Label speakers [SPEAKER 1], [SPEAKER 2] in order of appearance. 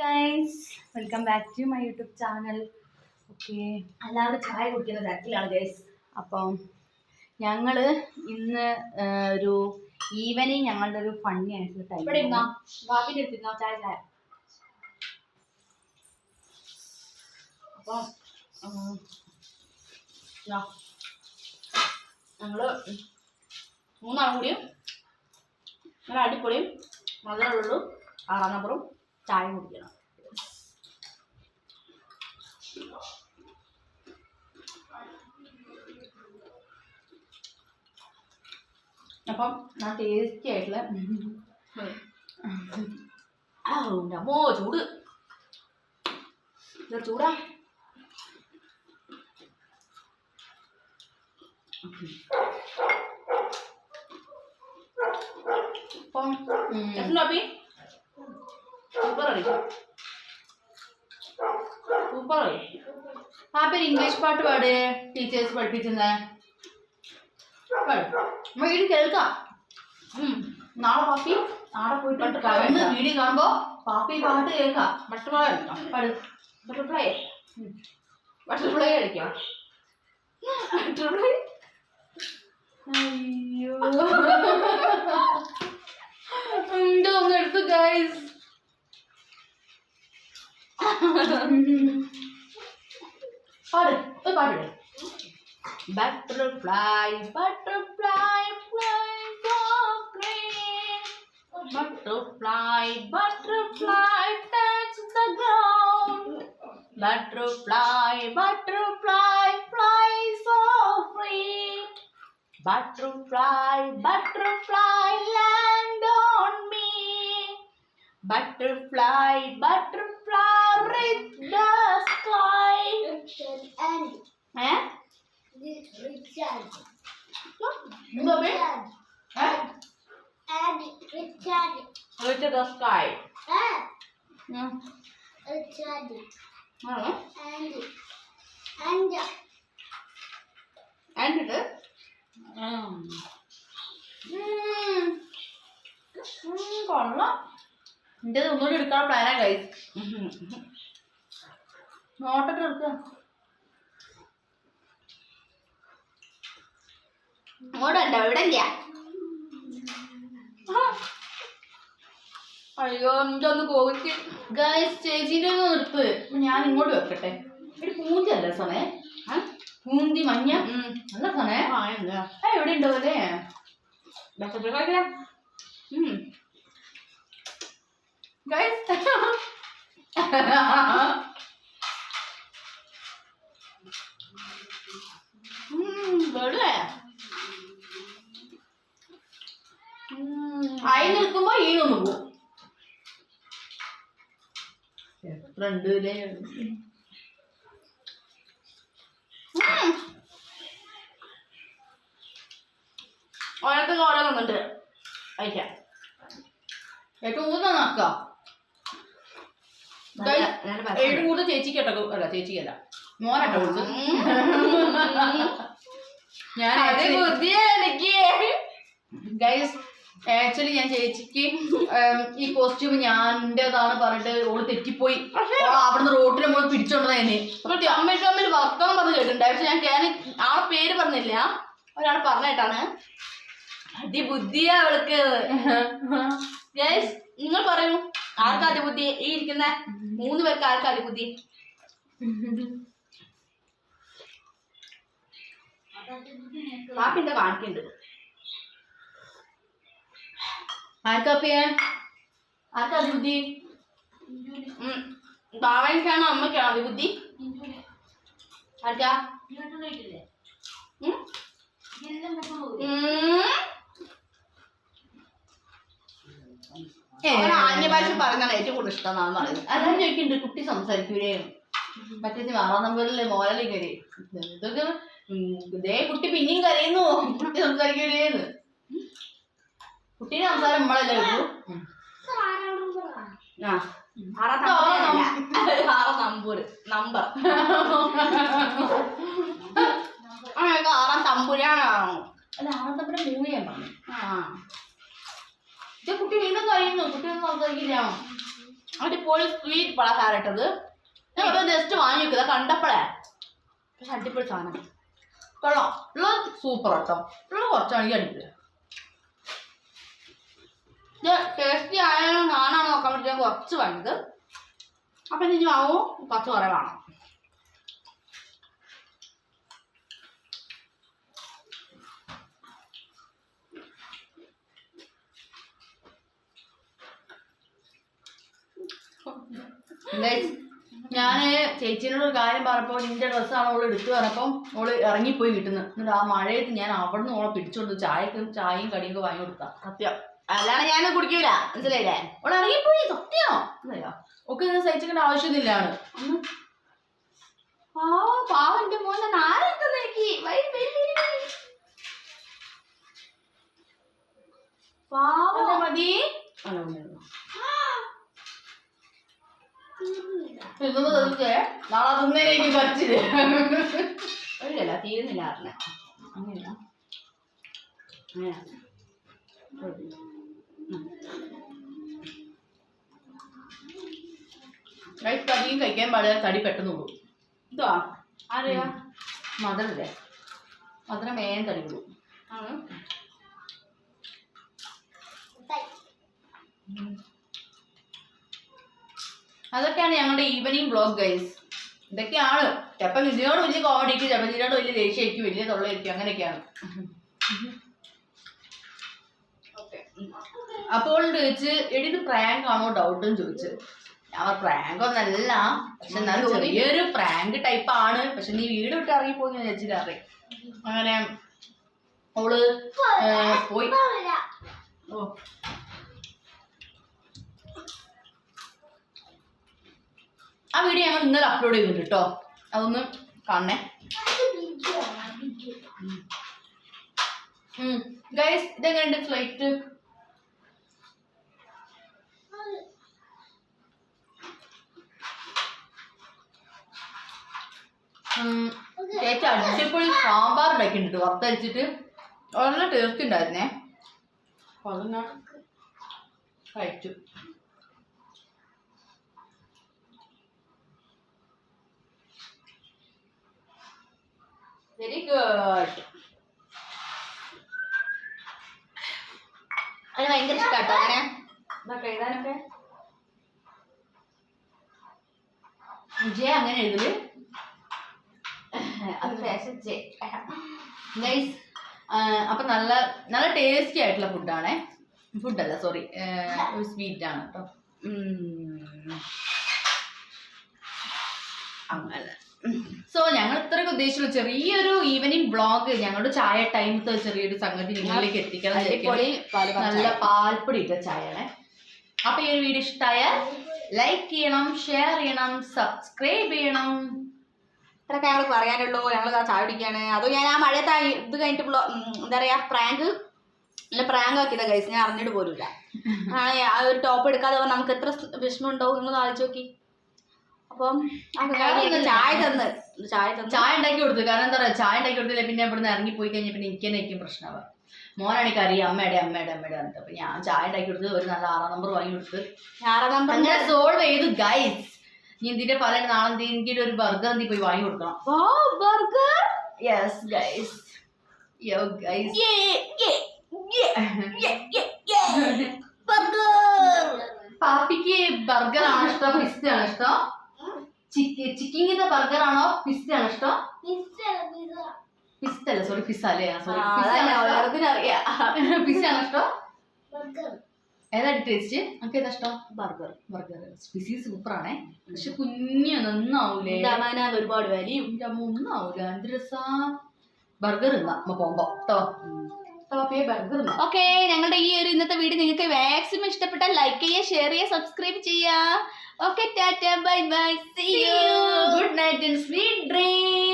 [SPEAKER 1] Guys welcome back to my YouTube channel okay
[SPEAKER 2] എല്ലാവരും ചായ കുടിക്കുന്ന തിരക്കിലാണ് ഗൈസ്
[SPEAKER 1] അപ്പം ഞങ്ങൾ ഇന്ന് ഒരു ഈവനിങ് ഞങ്ങളുടെ ഒരു ഫണ്ണി ആയിട്ടുള്ള ടൈം
[SPEAKER 2] ഇവിടെ ഇരുന്നോ? അടുത്തിരുന്നോ ചായ ചായ. അപ്പം ഞങ്ങൾ മൂന്നാളും കൂടിയും നല്ല അടിപൊളിയും മധുരമുള്ളൂ ആറാന്നപ്പുറം ചായ കുടിക്കണം അപ്പം
[SPEAKER 1] ഞാൻ ടേസ്റ്റി ആയിട്ടുള്ള
[SPEAKER 2] ആ അമ്മോ ചൂട് ഇത് ചൂടാ അപ്പം എത്ര അപ്പി സൂപ്പർ
[SPEAKER 1] പേര് ഇംഗ്ലീഷ് പാട്ട് പാട്. ടീച്ചേഴ്സ് പഠിപ്പിച്ചെന്ന്. വീട് കേൾക്കാം. നാളെ പാപ്പി നാളെ പോയിട്ട് കടന്ന് വീഡിയോ കാണുമ്പോ പാപ്പി പാട്ട് കേൾക്കാം.
[SPEAKER 2] ബട്ടർഫ്ലൈ ഉണ്ടോ
[SPEAKER 1] പാട്
[SPEAKER 2] ബട്ടർഫ്ലൈ ബട്ടർഫ്ലൈ കഴിക്കാം ബട്ടർഫ്ലൈ
[SPEAKER 1] അയ്യോ. എന്തോ ഒന്ന് എടുത്തു ഗൈസ്
[SPEAKER 2] পারে ওই পারে Butterfly, butterfly, fly so green. Butterfly, butterfly, touch the ground. Butterfly, butterfly, fly so free. Butterfly, butterfly, land on me. Butterfly, butterfly. The sky eh Richard. No. Richard. eh reach the sky
[SPEAKER 1] ഉം.
[SPEAKER 2] ആണോ എന്നിട്ട് കൊള്ളാം
[SPEAKER 1] എന്റെ ഒന്നുകൂടി എടുക്കാൻ പ്ലാനാ guys നോട്ടൊക്കെ എടുക്കുക
[SPEAKER 2] ഇങ്ങോട്ടുണ്ടോ? ഇവിടെ ഇല്ല അയ്യോ എനിക്കൊന്ന് കോവിക്ക്
[SPEAKER 1] ഗൈസ് ചേച്ചീന്റെ ഒന്ന് നിർത്ത് ഞാൻ ഇങ്ങോട്ട് വെക്കട്ടെ. ഒരു പൂന്തി അല്ലേ സോനെ പൂന്തി മഞ്ഞ. നല്ല സോനെ
[SPEAKER 2] ആ എന്താ
[SPEAKER 1] എവിടെ ഉണ്ടോ അല്ലേ ഗൈസ് അല്ലേ
[SPEAKER 2] ഓരോരുത്തർക്ക് ഓരോ തന്നിട്ട് കഴിക്കാം.
[SPEAKER 1] ഏറ്റവും കൂടുതൽ നോക്കാം. ഏറ്റവും കൂടുതൽ ചേച്ചിക്ക് കേട്ടോ അല്ല ചേച്ചിക്കല്ല. മോനട്ടോ കൊടുത്തു ഞാൻ
[SPEAKER 2] അത് ബുദ്ധിയാ എനിക്ക്.
[SPEAKER 1] ഗൈസ് ആക്ച്വലി ഞാൻ ചേച്ചിക്ക് ഈ കോസ്റ്റ്യൂം ഞാന്റെതാണ് പറഞ്ഞിട്ട് ഓൾ തെറ്റിപ്പോയി. അവിടുന്ന് റോട്ടിൽ നമ്മൾ പിടിച്ചോണ്ടതന്നെ
[SPEAKER 2] അപ്പോൾ അമ്മയിട്ട് തമ്മിൽ വർത്തം പറഞ്ഞ് കേട്ടിട്ടുണ്ടായിരുന്നു പക്ഷെ ഞാൻ ഞാൻ ആളെ പേര് പറഞ്ഞില്ല. ഒരാൾ പറഞ്ഞിട്ടാണ് അതിബുദ്ധിയാ അവൾക്ക്. ഗൈസ് നിങ്ങൾ പറയൂ. ആർക്കാ അതിബുദ്ധി ഈ ഇരിക്കുന്ന മൂന്ന് പേർക്ക് ആർക്കാ അതിബുദ്ധി പാപ്പിന്റെ കാണിക്കുന്നുണ്ട്
[SPEAKER 1] ആർക്കാപ്പിയെ ആർക്കാ ബുദ്ധി?
[SPEAKER 2] ബാവയ്ക്കാണോ അമ്മയ്ക്കാണോ ആർക്കാ? ഉം. അവന് ആംഗ്യഭാഷ പറയുന്നതാണ് ഏറ്റവും കൂടുതൽ ഇഷ്ടം പറയുന്നത്.
[SPEAKER 1] അതാണ് ചോദിക്കുന്നുണ്ട് കുട്ടി സംസാരിക്കൂലേ? മറ്റേ ആറാം നമ്പറിലെ ഇതൊക്കെ ഇതേ കുട്ടി പിന്നെയും കരയുന്നു. കുട്ടി കുട്ടീനെ സംസാരം നമ്മളല്ലേ ഉള്ളൂ.
[SPEAKER 2] ആ. ആറാം. നമ്പൂര് നമ്പർ. ആറാം തമ്പുരാണോ.
[SPEAKER 1] അല്ല ആറാം നമ്പറിന്റെ മൂവി പറഞ്ഞു
[SPEAKER 2] ആ.
[SPEAKER 1] കുട്ടി വീണ്ടും കഴിയുന്നു കുട്ടി ഒന്നും സംസാരിക്കില്ല.
[SPEAKER 2] അടിപൊളി സ്വീറ്റ് പലഹാരട്ടത് ഞാൻ ജസ്റ്റ് വാങ്ങി വെക്കുക കണ്ടപ്പോഴേ പക്ഷെ അടിപൊളി സാധനം.
[SPEAKER 1] കൊള്ളാം. ഉള്ളത് സൂപ്പർ കേട്ടോ ഉള്ളത് കുറച്ചാണെങ്കിൽ അടിപൊളി
[SPEAKER 2] ഇത് ടേസ്റ്റി ആയാലും ഞാനാണ് നോക്കാൻ പറ്റിയ ഞാൻ കുറച്ച് വലുത്. അപ്പം ഇനി ആവോ കുറച്ച് കുറേ വേണം
[SPEAKER 1] Guys, ഞാൻ ചേച്ചീനോട് ഒരു കാര്യം പറഞ്ഞപ്പോ നിന്റെ ഡ്രസ്സാണ് അവൾ എടുത്തു പറഞ്ഞപ്പം അവൾ ഇറങ്ങിപ്പോയി കിട്ടുന്നു എന്നിട്ട് ആ മഴയത്ത് ഞാൻ അവിടെ ഓളെ പിടിച്ചുകൊടുത്തു ചായക്കും ചായയും കടിയൊക്കെ വാങ്ങി കൊടുത്താ.
[SPEAKER 2] സത്യം. അല്ലാണ്ട് ഞാൻ കുടിക്കൂല. മനസ്സിലായില്ലേ?
[SPEAKER 1] ഓൾ ഇറങ്ങിപ്പോയി എന്നറിയോ? ഒക്കെ ഇങ്ങനെ സഹിച്ചിട്ട് ആവശ്യമൊന്നുമില്ലാണ്
[SPEAKER 2] ആ മോനെ എനിക്ക്. പാവ.
[SPEAKER 1] മതി? നാളെ
[SPEAKER 2] ഇല്ലല്ല തീരുന്നില്ല അറിഞ്ഞ. അങ്ങനെയല്ല അങ്ങനെ
[SPEAKER 1] കടിയും കഴിക്കാൻ പാടില്ല തടി പെട്ടെന്ന് പോകും.
[SPEAKER 2] ഇതോ? ആരെയാ?
[SPEAKER 1] മധുരല്ലേ മധുരം വേഗം തടി കൂടും. അതൊക്കെയാണ് ഞങ്ങളുടെ ഈവനിങ് ബ്ലോഗ് ഗൈസ് ഇതൊക്കെയാണ്. ചിലപ്പോൾ ഇതിനോട് വലിയ കോമഡിക്ക് ചിലപ്പോൾ ഇതിനോട് വലിയ ദേഷ്യമായിരിക്കും വലിയ തൊള്ളയായിരിക്കും അങ്ങനെയൊക്കെയാണ്.
[SPEAKER 2] ഓക്കെ
[SPEAKER 1] അപ്പോൾ ചോദിച്ച് എടി പ്രാങ്ക് ആണോ ഡൗട്ട് എന്ന് ചോദിച്ചു. ഞാൻ പ്രാങ്ക് ഒന്നല്ല പക്ഷെ എന്നാലും ചെറിയൊരു പ്രാങ്ക് ടൈപ്പ് ആണ് പക്ഷെ നീ വീട് വിട്ട് ഇറങ്ങി പോയി ചേച്ചിട്ട് അറിയാം അങ്ങനെ അവൾ പോയി ഓ. ആ വീഡിയോ ഞങ്ങൾ ഇന്നലെ അപ്ലോഡ് ചെയ്തിട്ടുണ്ട് കേട്ടോ അതൊന്ന് കാണണേ. ഗൈസ് ഇതെങ്ങനെയുണ്ട് ഫ്ലൈറ്റ് ചേച്ചി അടിപൊളി സാമ്പാർ ഉണ്ടാക്കിയിട്ടുണ്ട് വറുത്തരിച്ചിട്ട് നല്ല ടേസ്റ്റ് ഉണ്ടായിരുന്നേ. അപ്പൊ അത് ഞാൻ കഴിച്ചു.
[SPEAKER 2] വെരി ഗുഡ് അതിന് ഭയങ്കര ഇഷ്ടാട്ടോ അങ്ങനെ. ഇതൊക്കെ എഴുതാനൊക്കെ.
[SPEAKER 1] വിജയ അങ്ങനെ എഴുതൽ.
[SPEAKER 2] അത് ഫാഷൻ
[SPEAKER 1] ഗൈസ് അപ്പൊ നല്ല നല്ല ടേസ്റ്റി ആയിട്ടുള്ള ഫുഡാണേ ഫുഡല്ല സോറി ഒരു സ്വീറ്റ് ആണ് കേട്ടോ
[SPEAKER 2] അങ്ങനെ.
[SPEAKER 1] സോ ഞങ്ങൾ ഇത്രയൊക്കെ ഉദ്ദേശിച്ചു ചെറിയൊരു ഈവനിങ് ബ്ലോഗ് ഞങ്ങളുടെ ചായ ടൈമത്തെ ചെറിയൊരു സംഗതി നിങ്ങളിലേക്ക്.
[SPEAKER 2] പാൽ
[SPEAKER 1] നല്ല പാൽപ്പൊടി ഇട്ട ചായയാണേ. അപ്പൊ ഈ ഒരു വീഡിയോ ഇഷ്ടമായാൽ ലൈക്ക് ചെയ്യണം ഷെയർ ചെയ്യണം സബ്സ്ക്രൈബ് ചെയ്യണം.
[SPEAKER 2] ഇത്രയൊക്കെ ഞങ്ങൾ പറയാനുള്ളൂ. ഞങ്ങൾ ചായ അതോ ഞാൻ ആ മഴയത്ത് ഇത് കഴിഞ്ഞിട്ട് ബ്ലോ- എന്താ പറയാ പ്രാങ്ക്? അല്ല പ്രാങ്ക് ആക്കിയതാ ഗൈസ് ഞാൻ അറിഞ്ഞിട്ട് പോലുമില്ല. ആ ഒരു ടോപ്പ് എടുക്കാതെ പറഞ്ഞാൽ നമുക്ക് എത്ര വിഷമം ഉണ്ടാവും നിങ്ങൾ ആലോചിച്ച് നോക്കി. അപ്പം ചായ തന്ന്. ചായ തന്ന്.
[SPEAKER 1] ചായ ഉണ്ടാക്കി കൊടുത്തു. കാരണം എന്താ പറയാ ചായ ഉണ്ടാക്കി കൊടുത്തില്ല. പിന്നെ ഇവിടുന്ന് ഇറങ്ങി പോയി കഴിഞ്ഞാൽ പിന്നെ എനിക്ക് തന്നെ ആയിരിക്കും പ്രശ്നമാവുക മോനാണെങ്കിൽ അറിയാം അമ്മയുടെ അമ്മയുടെ അമ്മയുടെ എന്നിട്ട് അപ്പൊ ഞാൻ ചായ ഉണ്ടാക്കി കൊടുത്ത് ഒരു നല്ല ആറാം നമ്പർ വാങ്ങി കൊടുത്ത്.
[SPEAKER 2] ആറാം നമ്പർ
[SPEAKER 1] സോൾവ് ചെയ്തു ഗൈസ് നീ ഇതിന്റെ പല നാളെ എന്തെങ്കിലും ഒരു ബർഗർ നീ പോയി വാങ്ങി കൊടുക്കണം.
[SPEAKER 2] Burger
[SPEAKER 1] yes guys yo guys
[SPEAKER 2] burger
[SPEAKER 1] പാപ്പിക്ക് burger ആണോ ഇഷ്ടം? പിസ്ത ആണോ ഇഷ്ടം? ചിക്കിങ്ങിന്റെ ബർഗർ ആണോ? പിസ്ത ആണോ ഇഷ്ടം? പിസ്ത അല്ല സോറി പിസ്സ അല്ലേ സോറി
[SPEAKER 2] അറിയാം.
[SPEAKER 1] പിസ്സ ആണോ ഇഷ്ടം? ഏതാ ടേസ്റ്റ് നമുക്ക് ഏതാ ഇഷ്ടം?
[SPEAKER 2] ബർഗർ.
[SPEAKER 1] ബർഗർ. സ്പിസി സൂപ്പർ ആണേ പക്ഷെ കുഞ്ഞു നന്നാവൂലേ?
[SPEAKER 2] ദമാനാഥ് ഒരുപാട് വലിയും.
[SPEAKER 1] ഒന്നാവൂല. എന്ത് രസാ? ബർഗർ ഇന്നാ അമ്മ പോകുമ്പോ കേട്ടോ
[SPEAKER 2] ഓക്കെ ഞങ്ങളുടെ ഈ ഒരു ഇന്നത്തെ വീഡിയോ നിങ്ങൾക്ക് മാക്സിമം ഇഷ്ടപ്പെട്ട ലൈക്ക് ചെയ്യുക ഷെയർ ചെയ്യുക സബ്സ്ക്രൈബ് ചെയ്യുക. Okay tata bye bye. See you
[SPEAKER 1] good night and sweet dream